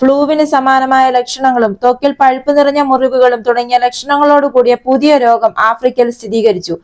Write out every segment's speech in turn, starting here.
ഫ്ലൂവിന് സമാനമായ ലക്ഷണങ്ങളും ത്വക്കിൽ പഴുപ്പ് നിറഞ്ഞ മുറിവുകളും തുടങ്ങിയ ലക്ഷണങ്ങളോട് കൂടിയ പുതിയ രോഗം ആഫ്രിക്കയിൽ സ്ഥിരീകരിച്ചു.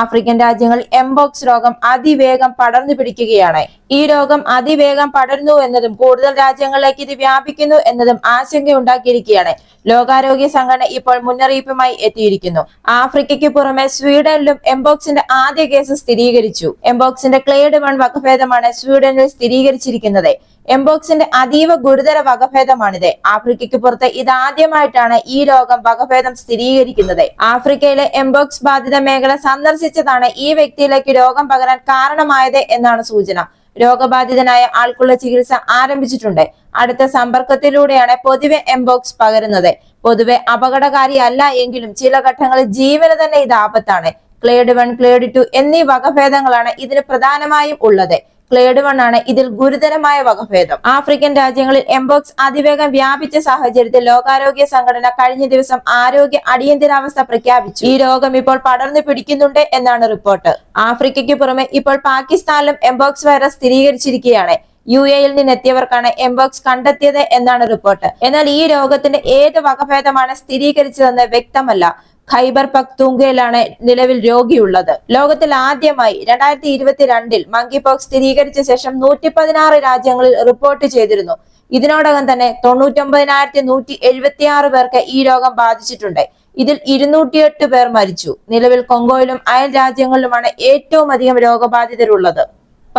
ആഫ്രിക്കൻ രാജ്യങ്ങളിൽ എംബോക്സ് രോഗം അതിവേഗം പടർന്നു പിടിക്കുകയാണ്. ഈ രോഗം അതിവേഗം പടരുന്നു എന്നതും കൂടുതൽ രാജ്യങ്ങളിലേക്ക് ഇത് വ്യാപിക്കുന്നു എന്നതും ആശങ്കയുണ്ടാക്കിയിരിക്കുകയാണ്. ലോകാരോഗ്യ സംഘടന ഇപ്പോൾ മുന്നറിയിപ്പുമായി എത്തിയിരിക്കുന്നു. ആഫ്രിക്കയ്ക്ക് പുറമെ സ്വീഡനിലും എംബോക്സിന്റെ ആദ്യ കേസ് സ്ഥിരീകരിച്ചു. എംബോക്സിന്റെ ക്ലേഡ് വൺ വകഭേദമാണ് സ്വീഡനിൽ സ്ഥിരീകരിച്ചിരിക്കുന്നത്. എംബോക്സിന്റെ അതീവ ഗുരുതര വകഭേദമാണിത്. ആഫ്രിക്കയ്ക്ക് പുറത്ത് ഇതാദ്യമായിട്ടാണ് ഈ രോഗം വകഭേദം സ്ഥിരീകരിക്കുന്നത്. ആഫ്രിക്കയിലെ എംബോക്സ് ബാധിത മേഖല സന്ദർശിച്ചതാണ് ഈ വ്യക്തിയിലേക്ക് രോഗം പകരാൻ കാരണമായത് എന്നാണ് സൂചന. രോഗബാധിതനായ ആൾക്കുള്ള ചികിത്സ ആരംഭിച്ചിട്ടുണ്ട്. അടുത്ത സമ്പർക്കത്തിലൂടെയാണ് പൊതുവെ എംബോക്സ് പകരുന്നത്. പൊതുവെ അപകടകാരിയല്ല എങ്കിലും ചില ഘട്ടങ്ങളിൽ ജീവന് തന്നെ ഇത് ആപത്താണ്. ക്ലേഡ് വൺ ക്ലേഡ് ടു എന്നീ വകഭേദങ്ങളാണ് ഇതിന് പ്രധാനമായും ഉള്ളത്. ക്ലേഡ് വൺ ആണ്. ഇതിൽ ഗുരുതരമായ വകഭേദം. ആഫ്രിക്കൻ രാജ്യങ്ങളിൽ എംബോക്സ് അതിവേഗം വ്യാപിച്ച സാഹചര്യത്തിൽ ലോകാരോഗ്യ സംഘടന കഴിഞ്ഞ ദിവസം ആരോഗ്യ അടിയന്തരാവസ്ഥ പ്രഖ്യാപിച്ചു. ഈ രോഗം ഇപ്പോൾ പടർന്നു പിടിക്കുന്നുണ്ട് എന്നാണ് റിപ്പോർട്ട്. ആഫ്രിക്കയ്ക്ക് പുറമെ ഇപ്പോൾ പാകിസ്ഥാനിലും എംബോക്സ് വൈറസ് സ്ഥിരീകരിച്ചിരിക്കുകയാണ്. യു എയിൽ നിന്നെത്തിയവർക്കാണ് എംബോക്സ് കണ്ടെത്തിയത് എന്നാണ് റിപ്പോർട്ട്. എന്നാൽ ഈ രോഗത്തിന്റെ ഏത് വകഭേദമാണ് സ്ഥിരീകരിച്ചതെന്ന് വ്യക്തമല്ല. ഖൈബർ പക്തൂങ്കയിലാണ് നിലവിൽ രോഗിയുള്ളത്. ലോകത്തിൽ ആദ്യമായി രണ്ടായിരത്തി ഇരുപത്തിരണ്ടിൽ മങ്കി പോക്സ് സ്ഥിരീകരിച്ച ശേഷം നൂറ്റി പതിനാറ് രാജ്യങ്ങളിൽ റിപ്പോർട്ട് ചെയ്തിരുന്നു. ഇതിനോടകം തന്നെ തൊണ്ണൂറ്റൊമ്പതിനായിരത്തി നൂറ്റി എഴുപത്തി ആറ് പേർക്ക് ഈ രോഗം ബാധിച്ചിട്ടുണ്ട്. ഇതിൽ ഇരുന്നൂറ്റിയെട്ട് പേർ മരിച്ചു. നിലവിൽ കൊങ്കോയിലും അയൽ രാജ്യങ്ങളിലുമാണ് ഏറ്റവും അധികം രോഗബാധിതരുള്ളത്.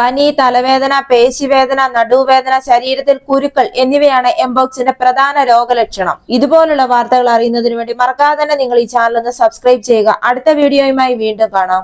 പനി തലവേദന പേശിവേദന നടുവേദന ശരീരത്തിൽ കുരുക്കൾ എന്നിവയാണ് എംബോക്സിന്റെ പ്രധാന രോഗലക്ഷണം. ഇതുപോലുള്ള വാർത്തകൾ അറിയുന്നതിന് വേണ്ടി മറക്കാതെ തന്നെ നിങ്ങൾ ഈ ചാനൽ ഒന്ന് സബ്സ്ക്രൈബ് ചെയ്യുക. അടുത്ത വീഡിയോയുമായി വീണ്ടും കാണാം.